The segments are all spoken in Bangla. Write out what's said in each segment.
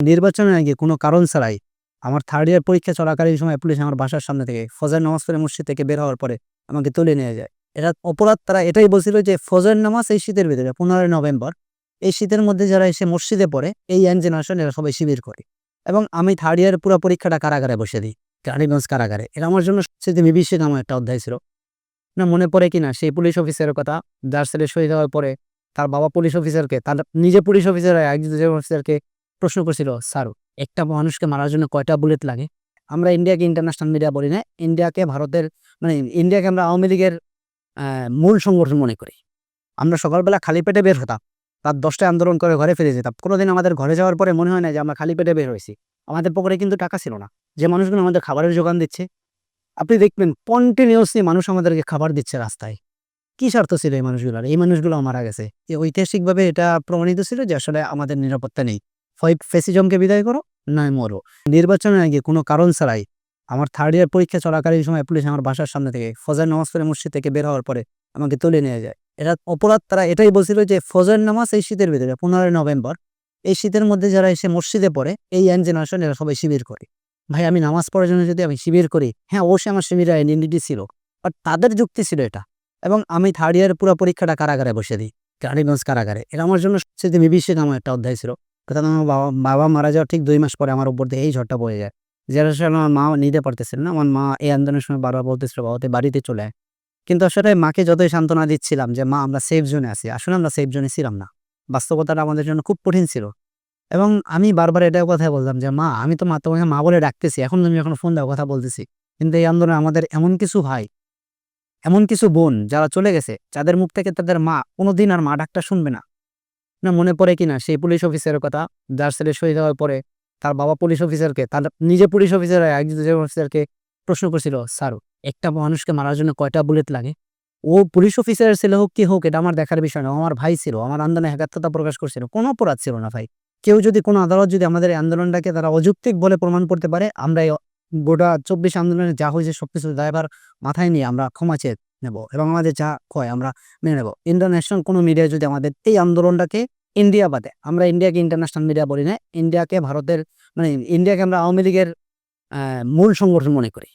নির্বাচনের আগে কোনো কারণ ছাড়াই আমার থার্ড ইয়ার পরীক্ষা চলাকালীন সময় পুলিশ আমার বাসার সামনে থেকে ফজর নামাজ পড়ে মসজিদ থেকে বের হওয়ার পরে আমাকে তুলে নিয়ে যায়। এটা অপরাধ তারা এটাই বলছিল যে ফজর নামাজ এই শীতের ভিতরে, পনেরোই নভেম্বর, এই শীতের মধ্যে যারা এসে মসজিদে পড়ে, এই ইয়াং জেনারেশন এরা সবাই শিবির করে। এবং আমি থার্ড ইয়ার পুরো পরীক্ষাটা কারাগারে বসে দিই কারিগঞ্জ কারাগারে। এটা আমার জন্য সবচেয়ে বিভীষিক আমার একটা অধ্যায় ছিল। না, মনে পড়ে কিনা সেই পুলিশ অফিসারের কথা, যার ছেলে শহীদ হওয়ার পরে তার বাবা পুলিশ অফিসারকে তার নিজে পুলিশ অফিসার একজন অফিসারকে প্রশ্ন করছিল, স্যার, একটা মানুষকে মারার জন্য কয়টা বুলেট লাগে? আমরা ইন্ডিয়াকে ইন্টারন্যাশনাল মিডিয়া বলি না, ইন্ডিয়াকে ভারতের মানে ইন্ডিয়াকে আমরা আওয়ামী লীগের মূল সংগঠন মনে করি। আমরা সকালবেলা খালি পেটে বের হতাম, রাত দশটায় আন্দোলন করে ঘরে ফিরে যেতাম। কোনোদিন আমাদের ঘরে যাওয়ার পরে মনে হয় না যে আমরা খালি পেটে বের হয়েছি। আমাদের পকেটে কিন্তু টাকা ছিল না। যে মানুষগুলো আমাদের খাবারের যোগান দিচ্ছে, আপনি দেখবেন কন্টিনিউসলি মানুষ আমাদেরকে খাবার দিচ্ছে রাস্তায়। কি স্বার্থ ছিল এই মানুষগুলোর? এই মানুষগুলো মারা গেছে। ঐতিহাসিকভাবে এটা প্রমাণিত ছিল যে আসলে আমাদের নিরাপত্তা নেই। ফেসিজমকে বিদায় করো নয় মরো। নির্বাচনের আগে কোনো কারণ ছাড়াই আমার থার্ড ইয়ার পরীক্ষা চলাকালীন সময় পুলিশ আমার বাসার সামনে থেকে ফজর নামাজ পড়ে মসজিদ থেকে বের হওয়ার পরে আমাকে তুলে নিয়ে যায়। এটা অপরাধ তারা এটাই বলছিল যে ফজর নামাজ এই শীতের ভিতরে, পনেরোই নভেম্বর, এই শীতের মধ্যে যারা এসে মসজিদে পড়ে, এই ইয়াং জেনারেশন এরা সবাই শিবির করে। ভাই, আমি নামাজ পড়ার জন্য যদি আমি শিবির করি হ্যাঁ অবশ্যই আমার শিবির আইডেন্টিটি ছিল বাট তাদের যুক্তি ছিল এটা। এবং আমি থার্ড ইয়ার পুরো পরীক্ষাটা কারাগারে বসে দিই কারিগঞ্জ কারাগারে। এটা আমার জন্য সবচেয়ে বিভীষিক আমার একটা অধ্যায় ছিল। অর্থাৎ আমার বাবা বাবা মারা যাওয়ার ঠিক দুই মাস পরে আমার উপর দিয়ে এই ঝড়টা বয়ে যায়। যারা আসলে আমার মা নিতে পারতেছিল না, আমার মা এই আন্দোলনের সময় বারবার বলতেছিল বাবাতে বাড়িতে চলে আয়। কিন্তু আসলে মাকে যতই সান্ত্বনা দিচ্ছিলাম যে, মা, আমরা সেফ জোনে আছি। আসলে আমরা সেফ জোনে ছিলাম না। বাস্তবতাটা আমাদের জন্য খুব কঠিন ছিল। এবং আমি বারবার এটাও কথা বলতাম যে, মা, আমি তো মা, তোমাকে মা বলে ডাকতেছি, এখন তুমি এখন ফোন দাও, কথা বলতেছি। কিন্তু এই আন্দোলনে আমাদের এমন কিছু ভাই, এমন কিছু বোন যারা চলে গেছে, যাদের মুখ থেকে তাদের মা কোনোদিন আর মা ডাকটা শুনবে না। না মনে পড়ে কিনা সেই পুলিশ অফিসারের কথা, যার ছেলে শহীদ হওয়ার পরে তার বাবা পুলিশ অফিসারকে তার নিজে পুলিশ অফিসার একজন অফিসারকে প্রশ্ন করছিল, স্যার, একটা মানুষকে মারার জন্য কয়টা বুলেট লাগে? ও পুলিশ অফিসারের ছেলে হোক কি হোক, এটা আমার দেখার বিষয় না আমার ভাই ছিল আমার আন্দোলনে একাত্মতা প্রকাশ করছিল, কোনো অপরাধ ছিল না ভাই। কেউ যদি, কোনো আদালত যদি আমাদের এই আন্দোলনটাকে তারা অযৌক্তিক বলে প্রমাণ করতে পারে, আমরা গোটা চব্বিশ আন্দোলনে যা হয়েছে সবকিছু দায়ভার মাথায় নিয়ে আমরা ক্ষমা চেয়ে নেব এবং আমাদের যা কয় আমরা মেনে নেব। ইন্টারন্যাশনাল কোনো মিডিয়া যদি আমাদের এই আন্দোলনটাকে ইন্ডিয়া বাদে, আমরা ইন্ডিয়াকে ইন্টারন্যাশনাল মিডিয়া বলি না ইন্ডিয়াকে ভারতের মানে ইন্ডিয়াকে আমরা আওয়ামী লীগের মূল সংগঠন মনে করি,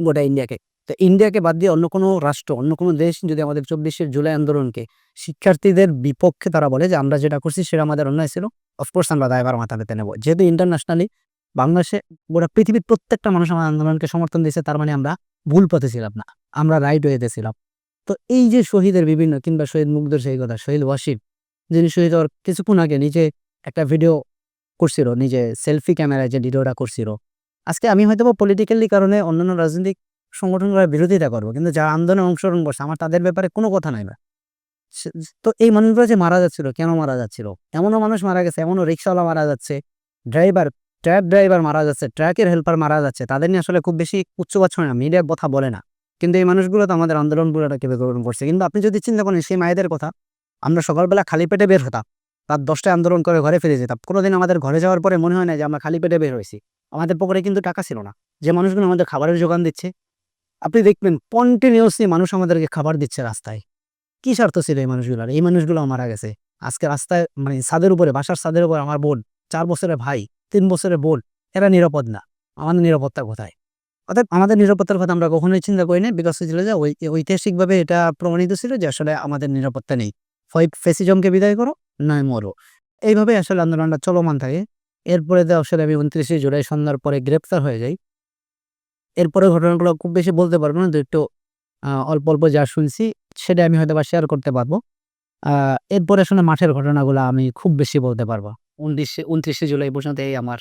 গোটা ইন্ডিয়াকে তো ইন্ডিয়াকে বাদ দিয়ে অন্য কোনো রাষ্ট্র, অন্য কোনো দেশ যদি আমাদের চব্বিশের জুলাই আন্দোলনকে শিক্ষার্থীদের বিপক্ষে তারা বলে যে আমরা যেটা করছি সেটা আমাদের অন্যায় ছিল অফকোর্স আমরা দায়ভার মাথা পেতে নেব। যেহেতু ইন্টারন্যাশনালি বাংলাদেশে গোটা পৃথিবীর প্রত্যেকটা মানুষ আমার আন্দোলনকে সমর্থন দিয়েছে, তার মানে আমরা ভুল পথে ছিলাম না, আমরা রাইট ওয়েতে ছিলাম। তো এই যে শহীদের বিভিন্ন, কিংবা শহীদ মুগ্ধর সেই কথা, শহীদ ওয়াসিফ যিনি শহীদ হওয়ার কিছুক্ষণ আগে নিজে একটা ভিডিও করছিল, নিজে সেলফি ক্যামেরায় যে ভিডিওটা করছিল। আজকে আমি হয়তো পলিটিক্যালি কারণে অন্যান্য রাজনৈতিক সংগঠনগুলোর বিরোধিতা করব, কিন্তু যারা আন্দোলনে অংশগ্রহণ করছে, আমার তাদের ব্যাপারে কোনো কথা নাই তো এই মানুষগুলো যে মারা যাচ্ছিল, কেন মারা যাচ্ছিল? এমনও মানুষ মারা গেছে, এমনও রিক্সাওয়ালা মারা যাচ্ছে ড্রাইভার ট্রাক ড্রাইভার মারা যাচ্ছে, ট্রাকের হেল্পার মারা যাচ্ছে, তাদের নিয়ে আসলে খুব বেশি উচ্চবাচ্ছ হয় না, মিডিয়া কথা বলে না। কিন্তু এই মানুষগুলো তো আমাদের আন্দোলনগুলোটাকে গ্রহণ করছে। কিন্তু আপনি যদি চিন্তা করেন, সেই মায়েদের কথা, আমরা সকালবেলা খালি পেটে বের হতাম, রাত দশটায় আন্দোলন করে ঘরে ফিরে যেতাম। কোনোদিন আমাদের ঘরে যাওয়ার পরে মনে হয় না যে আমরা খালি পেটে বের হয়েছি। আমাদের পকেটে কিন্তু টাকা ছিল না। যে মানুষগুলো আমাদের খাবারের যোগান দিচ্ছে, আপনি দেখবেন কন্টিনিউসলি মানুষ আমাদেরকে খাবার দিচ্ছে রাস্তায়। কি স্বার্থ ছিল এই মানুষগুলোর? এই মানুষগুলো মারা গেছে। আজকে রাস্তায় মানে ছাদের উপরে, বাসার ছাদের উপরে আমার বোন, চার বছরের ভাই তিন বছরের বোন এরা নিরাপদ না। আমাদের নিরাপত্তা কোথায়? অর্থাৎ আমাদের নিরাপত্তার কথা আমরা কখনোই চিন্তা করি না বিকজ ছিল যে ঐতিহাসিকভাবে এটা প্রমাণিত ছিল যে আসলে আমাদের নিরাপত্তা নেই। হয় ফেসিজমকে বিদায় করো নয় মরো। এইভাবে আসলে আন্দোলনটা চলমান থাকে। এরপরে তো আসলে আমি উনত্রিশে জুলাই সন্ধ্যার পরে গ্রেপ্তার হয়ে যাই। এরপরে ঘটনাগুলো খুব বেশি বলতে পারব না, একটু অল্প অল্প যা শুনছি, সেটা আমি হয়তো বা শেয়ার করতে পারব। এরপরে আসলে মাঠের ঘটনাগুলো আমি খুব বেশি বলতে পারব। উনত্রিশে উনত্রিশে জুলাই পর্যন্ত এই আমার